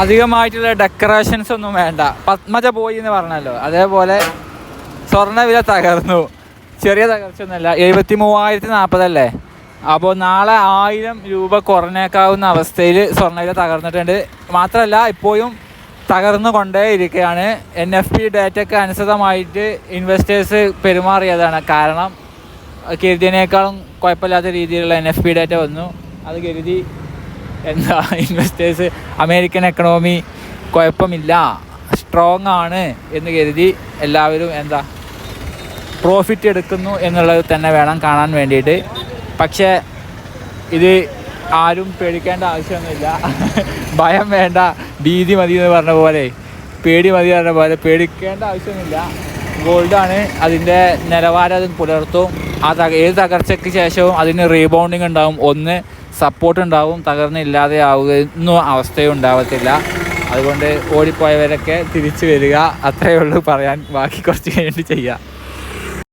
അധികമായിട്ടുള്ള decorations ഒന്നും വേണ്ട. പത്മജ പോയി എന്ന് പറഞ്ഞല്ലോ. അതേപോലെ സ്വർണവില തകർന്നു. ചെറിയ തകർച്ചയൊന്നുമല്ല. എഴുപത്തി മൂവായിരത്തി നാൽപ്പതല്ലേ അപ്പോൾ നാളെ ആയിരം രൂപ കുറഞ്ഞേക്കാവുന്ന അവസ്ഥയിൽ സ്വർണവില തകർന്നിട്ടുണ്ട്. മാത്രമല്ല ഇപ്പോഴും തകർന്നു കൊണ്ടേ ഇരിക്കുകയാണ് എൻ എഫ് പി ഡേറ്റയ്ക്ക് അനുസൃതമായിട്ട് ഇൻവെസ്റ്റേഴ്സ് പെരുമാറിയതാണ്. കാരണം കരുതിയതിനേക്കാളും കുഴപ്പമില്ലാത്ത രീതിയിലുള്ള എൻ എഫ് പി ഡേറ്റ വന്നു. അത് കരുതി എന്താ ഇൻവെസ്റ്റേഴ്സ് അമേരിക്കൻ എക്കണോമി കുഴപ്പമില്ല. സ്ട്രോങ് ആണ് എന്ന് കരുതി എല്ലാവരും എന്താ പ്രോഫിറ്റ് എടുക്കുന്നു എന്നുള്ളത് തന്നെ വേണം കാണാൻ വേണ്ടിയിട്ട്. പക്ഷേ ഇത് ആരും പേടിക്കേണ്ട ആവശ്യമൊന്നുമില്ല. ഭയം വേണ്ട. ഭീതി മതി എന്ന് പറഞ്ഞ പോലെ. പേടി മതി പറഞ്ഞ പോലെ. പേടിക്കേണ്ട ആവശ്യമൊന്നുമില്ല. ഗോൾഡാണ് അതിന്റെ നിലവാരം അത് പുലർത്തും. ആ ഏത് തകർച്ചയ്ക്ക് ശേഷവും അതിന് റീബൗണ്ടിങ് ഉണ്ടാവും. ഒന്ന് സപ്പോർട്ട് ഉണ്ടാവും തകർന്നില്ലാതെ ആവുകയൊന്നും അവസ്ഥയും ഉണ്ടാവത്തില്ല. അതുകൊണ്ട് ഓടിപ്പോയവരൊക്കെ തിരിച്ചു വരിക. അത്രയേ ഉള്ളൂ പറയാൻ. ബാക്കി കുറച്ച് കഴിഞ്ഞിട്ട് ചെയ്യാം.